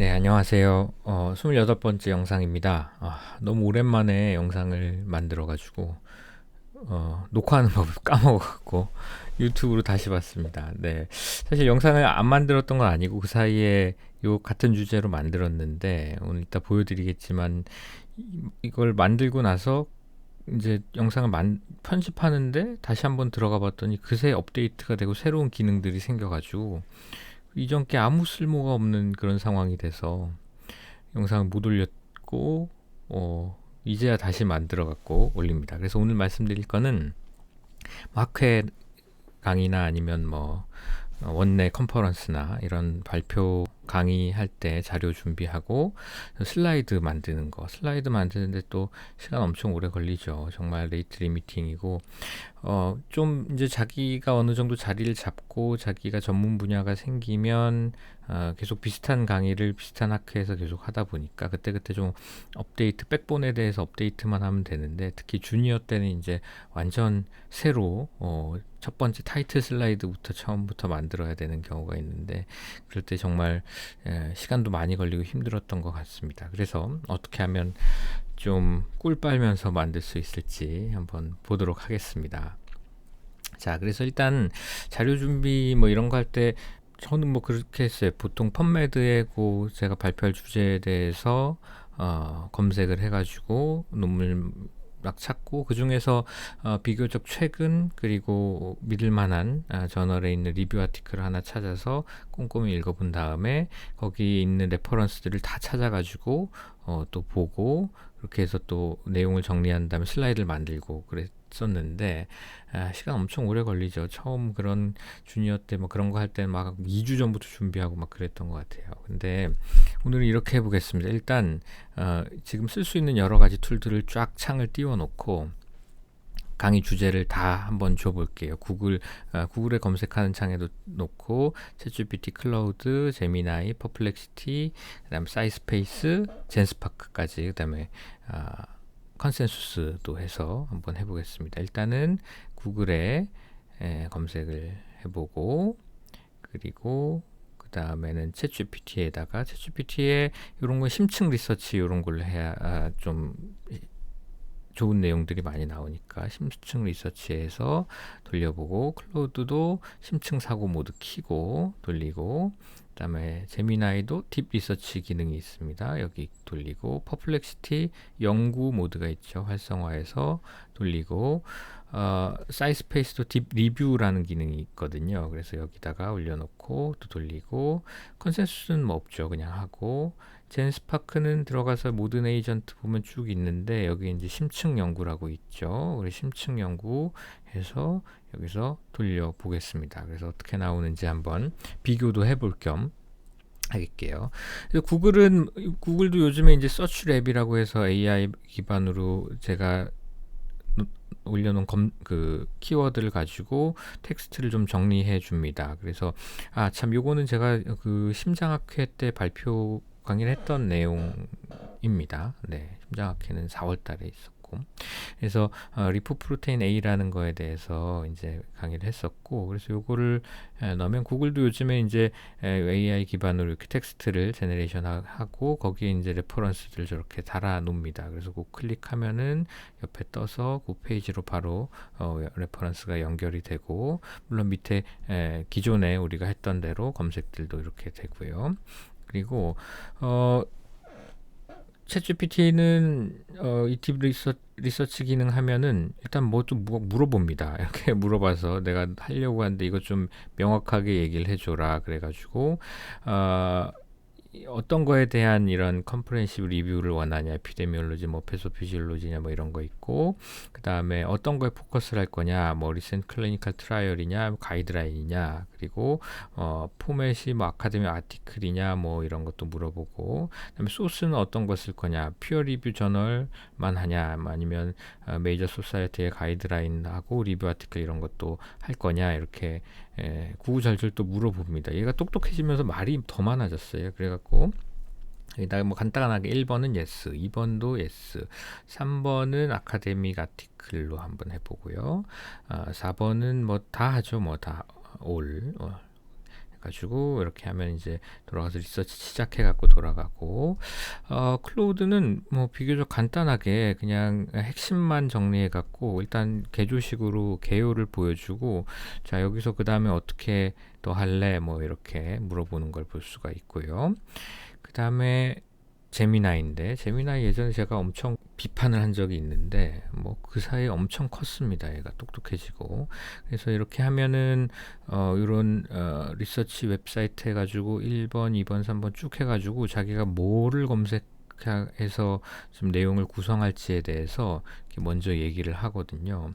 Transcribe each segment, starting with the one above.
네, 안녕하세요. 어, 28번째 영상입니다. 아, 너무 오랜만에 영상을 만들어가지고, 어, 녹화하는 법을 까먹어갖고, 유튜브로 다시 봤습니다. 네. 사실 영상을 안 만들었던 건 아니고, 그 사이에 요 같은 주제로 만들었는데, 오늘 이따 보여드리겠지만, 이- 이걸 만들고 나서, 이제 영상을 만, 편집하는데, 다시 한번 들어가 봤더니, 그새 업데이트가 되고, 새로운 기능들이 생겨가지고, 이전 게 아무 쓸모가 없는 그런 상황이 돼서 영상을 못 올렸고 어 이제야 다시 만들어 갖고 올립니다. 그래서 오늘 말씀드릴 거는 학회 강의나 아니면 뭐 어, 원내 컨퍼런스나 이런 발표 강의할 때 자료 준비하고 슬라이드 만드는 거. 슬라이드 만드는데 또 시간 엄청 오래 걸리죠. 정말 레이트 리 미팅이고. 어 좀 이제 자기가 어느 정도 자리를 잡고 자기가 전문 분야가 생기면 어, 계속 비슷한 강의를 비슷한 학회에서 계속 하다 보니까 그때그때 좀 업데이트 백본에 대해서 업데이트만 하면 되는데 특히 주니어 때는 이제 완전 새로 어, 첫 번째 타이틀 슬라이드부터 처음부터 만들어야 되는 경우가 있는데 그럴 때 정말 예, 시간도 많이 걸리고 힘들었던 것 같습니다. 그래서 어떻게 하면 좀 꿀 빨면서 만들 수 있을지 한번 보도록 하겠습니다. 자, 그래서 일단 자료 준비 뭐 이런 거 할 때 저는 뭐 그렇게 했어요. 보통 펀메드에 고 제가 발표할 주제에 대해서 어, 검색을 해가지고 논문 을막 찾고 그 중에서 어, 비교적 최근 그리고 믿을 만한 아, 저널에 있는 리뷰 아티클을 하나 찾아서 꼼꼼히 읽어본 다음에 거기 있는 레퍼런스들을 다 찾아가지고 어, 또 보고 그렇게 해서 또 내용을 정리한 다음에 슬라이드를 만들고 그랬 었는데 아, 시간 엄청 오래 걸리죠. 처음 그런 주니어 때 뭐 그런 거 할 때는 막 2주 전부터 준비하고 막 그랬던 것 같아요. 근데 오늘은 이렇게 해보겠습니다. 일단 어, 지금 쓸 수 있는 여러 가지 툴들을 쫙 창을 띄워놓고 강의 주제를 다 한번 줘볼게요. 구글 어, 구글에 검색하는 창에도 놓고 챗GPT, 클라우드, 제미나이, 퍼플렉시티, 그다음 사이스페이스, 젠스파크까지 그다음에 아, 컨센수스도 해서 한번 해보겠습니다. 일단은 구글에 에, 검색을 해보고 그리고 그 다음에는 챗GPT에다가 챗GPT에 이런 거 심층 리서치 이런 걸로 해야 아, 좀 좋은 내용들이 많이 나오니까 심층 리서치에서 돌려보고 클로우드도 심층 사고 모드 키고 돌리고 그다음에 제미나이도 딥 리서치 기능이 있습니다. 여기 돌리고 퍼플렉시티 연구 모드가 있죠. 활성화해서 돌리고 어, 사이스페이스도 딥 리뷰라는 기능이 있거든요. 그래서 여기다가 올려놓고 또 돌리고 컨센수스는 뭐 없죠. 그냥 하고 젠스파크는 들어가서 모든 에이전트 보면 쭉 있는데 여기 이제 심층 연구라고 있죠. 우리 심층 연구 해서 여기서 돌려 보겠습니다. 그래서 어떻게 나오는지 한번 비교도 해볼 겸 하겠게요. 구글은 구글도 요즘에 이제 서치 랩이라고 해서 AI 기반으로 제가 올려놓은 검, 그 키워드를 가지고 텍스트를 좀 정리해 줍니다. 그래서 아 참 요거는 제가 그 심장학회 때 발표 강의를 했던 내용입니다. 네, 심장학회는 4월달에 있었고 그래서 어, 리포 프로테인 A라는 거에 대해서 이제 강의를 했었고 그래서 요거를 에, 넣으면 구글도 요즘에 이제 에, AI 기반으로 이렇게 텍스트를 제너레이션 하고 거기에 이제 레퍼런스들 저렇게 달아 놓습니다. 그래서 그 클릭하면은 옆에 떠서 그 페이지로 바로 어, 레퍼런스가 연결이 되고 물론 밑에 에, 기존에 우리가 했던 대로 검색들도 이렇게 되고요. 그리고 어 챗GPT는 어, 이팁 리서, 리서치 기능 하면은 일단 뭐 좀 물어봅니다. 이렇게 물어봐서 내가 하려고 하는데 이거 좀 명확하게 얘기를 해줘라 그래가지고 어, 어떤 거에 대한 이런 컴프레hen시브 리뷰를 원하냐 에피데미올로지 뭐 패소피지올로지냐 뭐 이런 거 있고 그 다음에 어떤 거에 포커스를 할 거냐 뭐 리센 클리니컬 트라이얼이냐 가이드라인이냐 그리고 어 포맷이 뭐 아카데미 아티클이냐 뭐 이런 것도 물어보고 그다음에 소스는 어떤 거 쓸 거냐 퓨어 리뷰 저널만 하냐 아니면 어, 메이저 소사이어티의 가이드라인하고 리뷰 아티클 이런 것도 할 거냐 이렇게 예, 구구절절 또 물어봅니다. 얘가 똑똑해지면서 말이 더 많아졌어요. 그래갖고 여기다가 뭐 간단하게 1번은 yes, 2번도 yes, 3번은 아카데믹 아티클로 한번 해보고요. 아, 4번은 뭐 다 하죠. 뭐 다 all. 어. 가지고 이렇게 하면 이제 돌아가서 리서치 시작해 갖고 돌아가고 어 클로우드는 뭐 비교적 간단하게 그냥 핵심만 정리해 갖고 일단 개조식으로 개요를 보여주고 자 여기서 그 다음에 어떻게 더 할래 뭐 이렇게 물어보는 걸 볼 수가 있고요 그 다음에 제미나인데 제미나이 예전에 제가 엄청 비판을 한 적이 있는데 뭐 그 사이에 엄청 컸습니다. 얘가 똑똑해지고 그래서 이렇게 하면은 어 이런 어 리서치 웹사이트 해가지고 1번, 2번, 3번 쭉 해가지고 자기가 뭐를 검색해서 좀 내용을 구성할지에 대해서 먼저 얘기를 하거든요.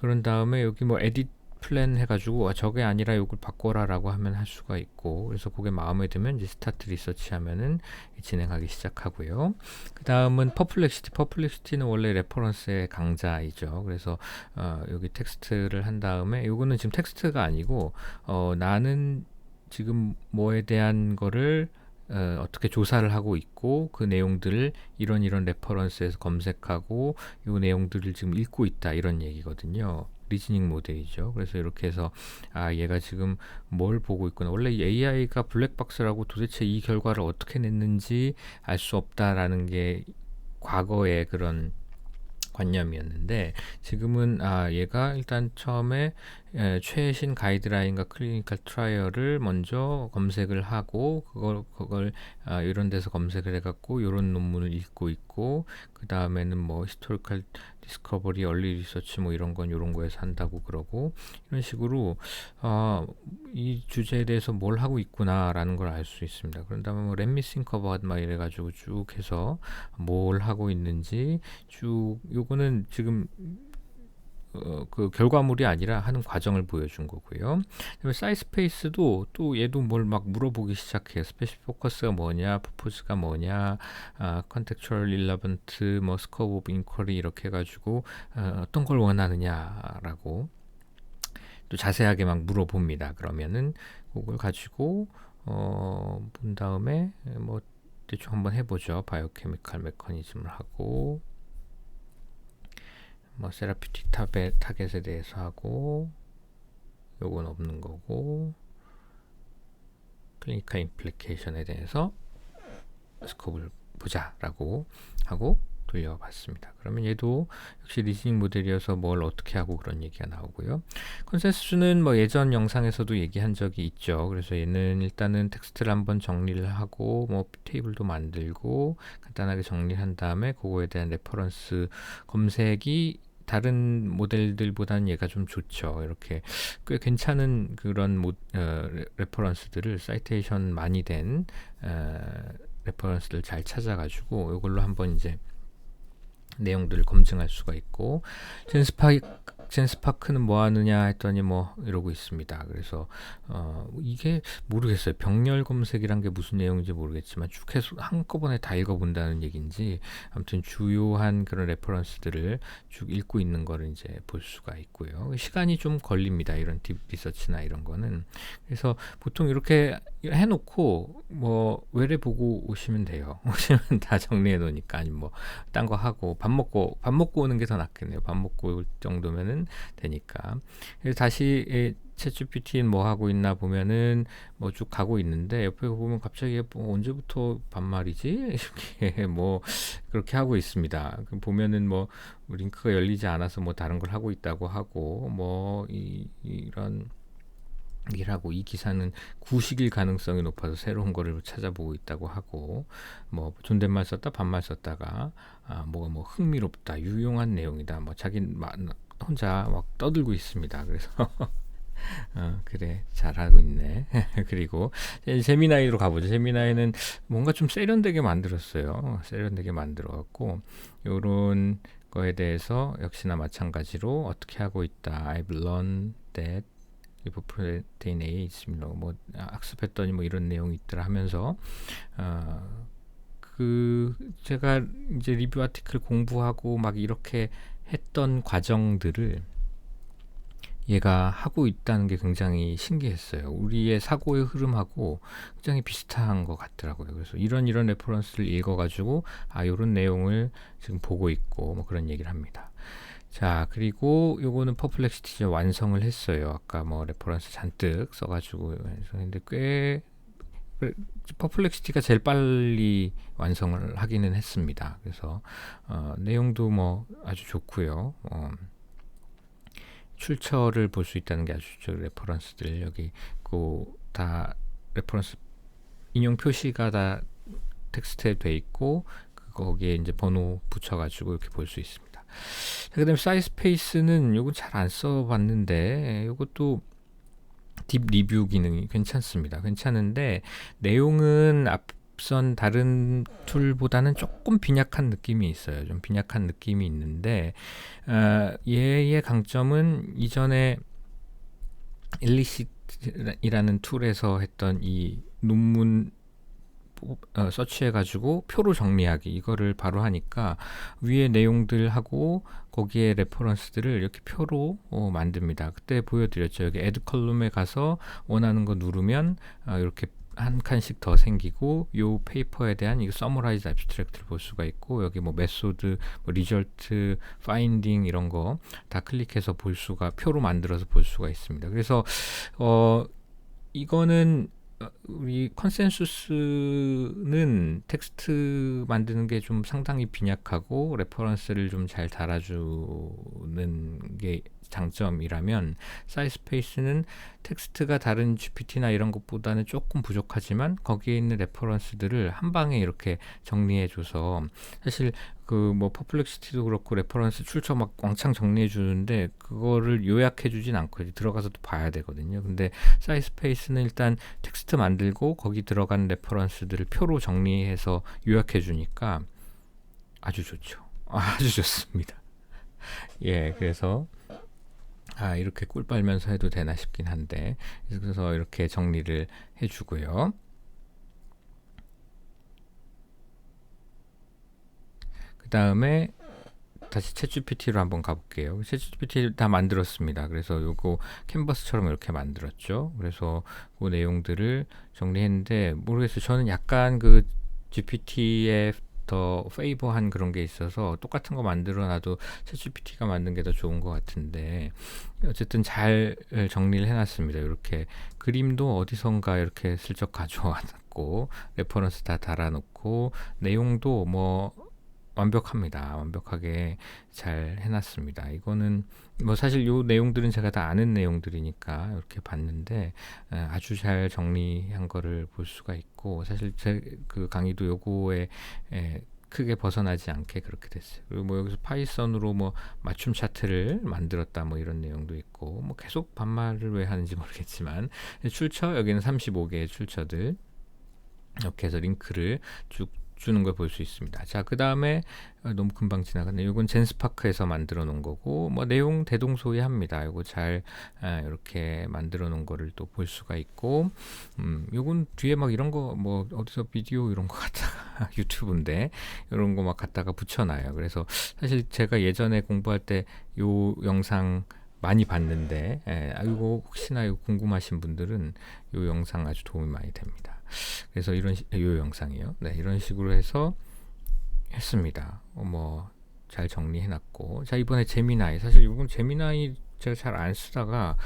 그런 다음에 여기 뭐 에딧 플랜 해가지고 아, 저게 아니라 이걸 바꿔라라고 하면 할 수가 있고 그래서 그게 마음에 들면 이제 스타트 리서치 하면은 진행하기 시작하고요. 그 다음은 퍼플렉시티. 퍼플렉시티는 원래 레퍼런스의 강자이죠. 그래서 어, 여기 텍스트를 한 다음에 이거는 지금 텍스트가 아니고 어, 나는 지금 뭐에 대한 거를 어, 어떻게 조사를 하고 있고 그 내용들을 이런 이런 레퍼런스에서 검색하고 이 내용들을 지금 읽고 있다 이런 얘기거든요. 리즈닝 모델이죠. 그래서 이렇게 해서 아 얘가 지금 뭘 보고 있구나. 원래 AI가 블랙박스라고 도대체 이 결과를 어떻게 냈는지 알 수 없다라는 게 과거의 그런 관념이었는데 지금은 아 얘가 일단 처음에 에, 최신 가이드라인과 클리니컬 트라이얼을 먼저 검색을 하고 그걸 그걸 아, 이런 데서 검색을 해갖고 이런 논문을 읽고 있고 그 다음에는 뭐 히스토리컬 디스커버리, 얼리 리서치 뭐 이런 건 이런 거에서 한다고 그러고 이런 식으로 어, 이 주제에 대해서 뭘 하고 있구나라는 걸 알 수 있습니다. 그런 다음에 뭐 렛미 싱커버드 막 이래가지고 쭉 해서 뭘 하고 있는지 쭉 요거는 지금 어, 그 결과물이 아니라 하는 과정을 보여준 거고요. 그다음에 사이스페이스도 또 얘도 뭘 막 물어보기 시작해요. 스페시 포커스가 뭐냐, 퍼포즈가 뭐냐, 아, 컨텍츄얼 릴러번트, 뭐 스코브 오브 인쿼리 이렇게 해가지고 어, 어떤 걸 원하느냐라고 또 자세하게 막 물어봅니다. 그러면은 그걸 가지고 어, 본 다음에 뭐 대충 한번 해보죠. 바이오케미칼 메커니즘을 하고 뭐 세라피틱 타겟, 타겟에 대해서 하고 요건 없는 거고 클리니컬 임플리케이션에 대해서 스코프를 보자라고 하고 돌려봤습니다. 그러면 얘도 역시 리즈닝 모델이어서 뭘 어떻게 하고 그런 얘기가 나오고요. 컨센서스는 뭐 예전 영상에서도 얘기한 적이 있죠. 그래서 얘는 일단은 텍스트를 한번 정리를 하고 뭐 테이블도 만들고 간단하게 정리한 다음에 그거에 대한 레퍼런스 검색이 다른 모델들보다는 얘가 좀 좋죠. 이렇게 꽤 괜찮은 그런 모, 어, 레퍼런스들을 사이테이션 많이 된 어, 레퍼런스를 잘 찾아가지고 이걸로 한번 이제 내용들을 검증할 수가 있고 젠스파 젠 스파크는 뭐 하느냐 했더니 뭐 이러고 있습니다. 그래서 어 이게 모르겠어요. 병렬 검색이란 게 무슨 내용인지 모르겠지만 쭉 해서 한꺼번에 다 읽어본다는 얘기인지 아무튼 주요한 그런 레퍼런스들을 쭉 읽고 있는 거를 이제 볼 수가 있고요. 시간이 좀 걸립니다. 이런 딥 리서치나 이런 거는 그래서 보통 이렇게 해놓고 뭐 외래 보고 오시면 돼요. 오시면 다 정리해 놓으니까 아니 뭐 딴 거 하고 밥 먹고 밥 먹고 오는 게 더 낫겠네요. 밥 먹고 올 정도면은 되니까. 그래서 다시 챗 GPT 뭐 하고 있나 보면은 뭐 쭉 가고 있는데 옆에 보면 갑자기 뭐 언제부터 반말이지 이렇게 뭐 그렇게 하고 있습니다. 보면은 뭐 링크가 열리지 않아서 뭐 다른 걸 하고 있다고 하고 뭐 이, 이런 일하고 이 기사는 구식일 가능성이 높아서 새로운 거를 찾아보고 있다고 하고 뭐 존댓말 썼다 반말 썼다가 아 뭐가 뭐 흥미롭다 유용한 내용이다 뭐 자기 혼자 막 떠들고 있습니다. 그래서 어, 그래 잘하고 있네. 그리고 세미나이로 가보죠. 세미나이는 뭔가 좀 세련되게 만들었어요. 세련되게 만들어 갖고 요런 거에 대해서 역시나 마찬가지로 어떻게 하고 있다. I've learned that 리포프로테인 A에 있습니다. 뭐 학습했더니 뭐 이런 내용이 있더라 하면서 어, 그 제가 이제 리뷰 아티클 공부하고 막 이렇게 했던 과정들을 얘가 하고 있다는 게 굉장히 신기했어요. 우리의 사고의 흐름하고 굉장히 비슷한 것 같더라고요. 그래서 이런 이런 레퍼런스를 읽어가지고 아 이런 내용을 지금 보고 있고 뭐 그런 얘기를 합니다. 자, 그리고 요거는 퍼플렉시티 완성을 했어요. 아까 뭐 레퍼런스 잔뜩 써가지고 완성했는데 꽤 퍼플렉시티가 제일 빨리 완성을 하기는 했습니다. 그래서 어, 내용도 뭐 아주 좋고요. 어, 출처를 볼 수 있다는 게 아주 좋죠. 레퍼런스들 여기 그다 레퍼런스 인용 표시가 다 텍스트에 돼 있고 거기에 이제 번호 붙여가지고 이렇게 볼 수 있습니다. 그 다음에 사이스페이스는 요거 잘안 써봤는데 요것도 딥 리뷰 기능이 괜찮습니다. 괜찮은데 내용은 앞선 다른 툴보다는 조금 빈약한 느낌이 있어요. 좀 빈약한 느낌이 있는데 어, 얘의 강점은 이전에 일리시이라는 툴에서 했던 이 논문 어, 서치해가지고 표로 정리하기 이거를 바로 하니까 위에 내용들하고 거기에 레퍼런스들을 이렇게 표로 어, 만듭니다. 그때 보여드렸죠. 여기 애드 컬럼에 가서 원하는 거 누르면 어, 이렇게 한 칸씩 더 생기고 요 페이퍼에 대한 이 서머라이즈 abstract를 볼 수가 있고 여기 뭐 메소드, 뭐 리절트, 파인딩 이런 거 다 클릭해서 볼 수가 표로 만들어서 볼 수가 있습니다. 그래서 어 이거는 우리 컨센수스는 텍스트 만드는 게 좀 상당히 빈약하고 레퍼런스를 좀 잘 달아주는 게 장점이라면 사이스페이스는 텍스트가 다른 GPT나 이런 것보다는 조금 부족하지만 거기에 있는 레퍼런스들을 한 방에 이렇게 정리해 줘서 사실 그 뭐 퍼플렉시티도 그렇고 레퍼런스 출처 막 왕창 정리해 주는데 그거를 요약해 주진 않고 들어가서 또 봐야 되거든요. 근데 사이스페이스는 일단 텍스트 만들고 거기 들어간 레퍼런스들을 표로 정리해서 요약해 주니까 아주 좋죠. 아주 좋습니다. 예, 그래서 아, 이렇게 꿀 빨면서 해도 되나 싶긴 한데 그래서 이렇게 정리를 해주고요. 다음에 다시 챗GPT로 한번 가볼게요. 챗GPT 다 만들었습니다. 그래서 요거 캔버스처럼 이렇게 만들었죠. 그래서 그 내용들을 정리했는데 모르겠어요. 저는 약간 그 GPT의 더 페이버한 그런 게 있어서 똑같은 거 만들어 놔도 챗GPT가 만든 게 더 좋은 것 같은데 어쨌든 잘 정리를 해놨습니다. 이렇게 그림도 어디선가 이렇게 슬쩍 가져와놨고 레퍼런스 다 달아놓고 내용도 뭐 완벽합니다. 완벽하게 잘 해놨습니다. 이거는 뭐 사실 요 내용들은 제가 다 아는 내용들이니까 이렇게 봤는데 아주 잘 정리한 거를 볼 수가 있고 사실 제 그 강의도 요거에 크게 벗어나지 않게 그렇게 됐어요. 그리고 뭐 여기서 파이썬으로 뭐 맞춤 차트를 만들었다 뭐 이런 내용도 있고 뭐 계속 반말을 왜 하는지 모르겠지만 출처 여기는 35개의 출처들 이렇게 해서 링크를 쭉 주는 걸 볼 수 있습니다. 자, 그 다음에 어, 너무 금방 지나갔네. 이건 젠스파크에서 만들어 놓은 거고, 뭐 내용 대동소이합니다. 이거 잘 아, 이렇게 만들어 놓은 거를 또 볼 수가 있고, 음, 요건 뒤에 막 이런 거 뭐 어디서 비디오 이런 거 갖다가 유튜브인데 이런 거 막 갖다가 붙여놔요. 그래서 사실 제가 예전에 공부할 때요 영상 많이 봤는데, 예, 아, 이거 혹시나 이거 궁금하신 분들은 요 영상 아주 도움이 많이 됩니다. 그래서 이런 시, 요 영상이요. 네, 이런 식으로 해서 했습니다. 어, 뭐잘 정리해놨고 자 이번에 재미나이 사실 이건 재미나이 제가 잘 안 쓰다가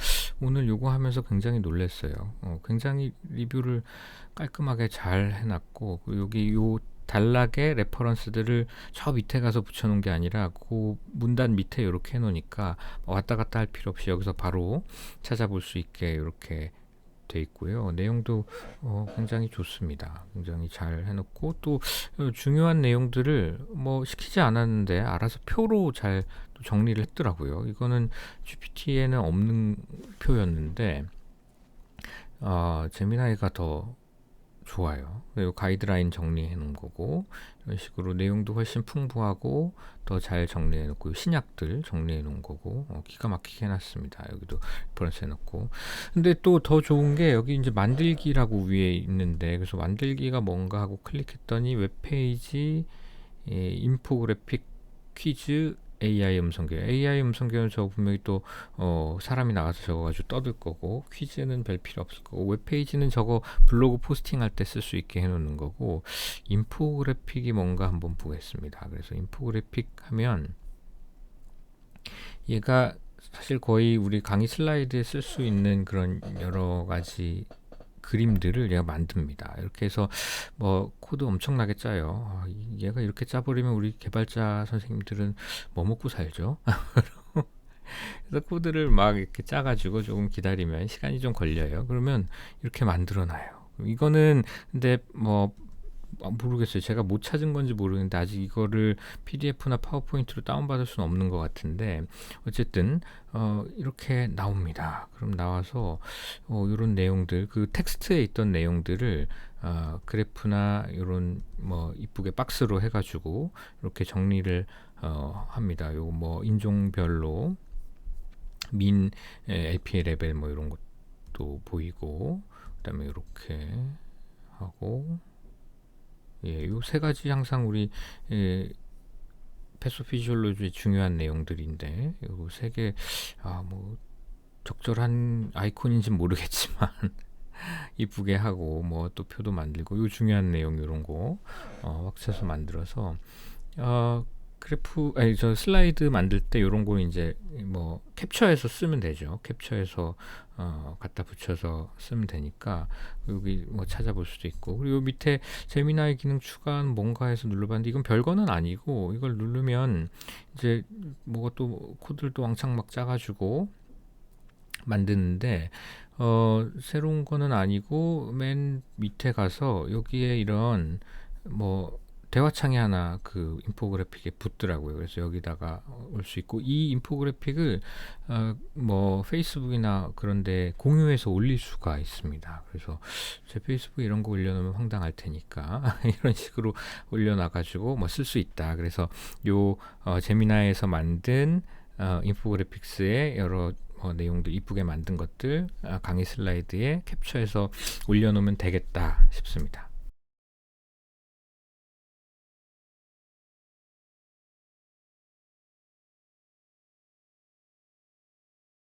오늘 요거 하면서 굉장히 놀랐어요. 어, 굉장히 리뷰를 깔끔하게 잘 해놨고 여기 요 단락에 레퍼런스들을 저 밑에 가서 붙여놓은 게 아니라 그 문단 밑에 이렇게 해놓으니까 왔다 갔다 할 필요 없이 여기서 바로 찾아볼 수 있게 이렇게 돼 있고요. 내용도 어, 굉장히 좋습니다. 굉장히 잘 해놓고 또 어, 중요한 내용들을 뭐 시키지 않았는데 알아서 표로 잘 정리를 했더라고요. 이거는 GPT에는 없는 표였는데 어, 제미나이가 더 좋아요. 그리고 가이드라인 정리해 놓은 거고 이런 식으로 내용도 훨씬 풍부하고 더 잘 정리해 놓고 신약들 정리해 놓은 거고 어, 기가 막히게 해놨습니다. 여기도 리퍼런스 해놓고 근데 또 더 좋은 게 여기 이제 만들기라고 위에 있는데 그래서 만들기가 뭔가 하고 클릭했더니 웹페이지 예, 인포그래픽 퀴즈 AI 음성교 AI 음성교는 저 분명히 또 어, 사람이 나가서 적어가지고 떠들 거고 퀴즈는 별 필요 없을 거고 웹페이지는 저거 블로그 포스팅할 때 쓸 수 있게 해놓는 거고 인포그래픽이 뭔가 한번 보겠습니다. 그래서 인포그래픽 하면 얘가 사실 거의 우리 강의 슬라이드에 쓸 수 있는 그런 여러 가지 그림들을 얘가 만듭니다. 이렇게 해서 뭐 코드 엄청나게 짜요. 아, 이- 얘가 이렇게 짜버리면 우리 개발자 선생님들은 뭐 먹고 살죠? 그래서 코드를 막 이렇게 짜가지고 조금 기다리면 시간이 좀 걸려요. 그러면 이렇게 만들어놔요. 이거는 근데 뭐 아, 모르겠어요. 제가 못 찾은 건지 모르겠는데 아직 이거를 PDF나 파워포인트로 다운받을 수는 없는 것 같은데 어쨌든 어, 이렇게 나옵니다. 그럼 나와서 어, 이런 내용들 그 텍스트에 있던 내용들을 어, 그래프나 이런 뭐 이쁘게 박스로 해가지고 이렇게 정리를 어, 합니다. 요 뭐 인종별로 민 에, LPA 레벨 뭐 이런 것도 보이고 그다음에 이렇게 하고 예, 요 세 가지 항상 우리 예, 패소피지올로지의 중요한 내용들인데 요 세 개 아 뭐 적절한 아이콘인지 는 모르겠지만 이쁘게 하고 뭐 또 표도 만들고 요 중요한 내용 이런 거 어, 확쳐서 만들어서 어, 그래프 아니 저 슬라이드 만들 때 이런 거 이제 뭐 캡처해서 쓰면 되죠. 캡처해서 어, 갖다 붙여서 쓰면 되니까 여기 뭐 찾아볼 수도 있고 그리고 밑에 재미나의 기능 추가한 뭔가 해서 눌러봤는데 이건 별거는 아니고 이걸 누르면 이제 뭐가 또 코드를 또 왕창 막 짜가지고 만드는데 어 새로운 거는 아니고 맨 밑에 가서 여기에 이런 뭐 대화창이 하나 그 인포그래픽에 붙더라고요. 그래서 여기다가 올 수 있고 이 인포그래픽을 어, 뭐 페이스북이나 그런데 공유해서 올릴 수가 있습니다. 그래서 제 페이스북 이런 거 올려놓으면 황당할 테니까 이런 식으로 올려놔가지고 뭐 쓸 수 있다. 그래서 요 어, 제미나에서 만든 어, 인포그래픽스의 여러 어, 내용들 이쁘게 만든 것들 아, 강의 슬라이드에 캡처해서 올려놓으면 되겠다 싶습니다.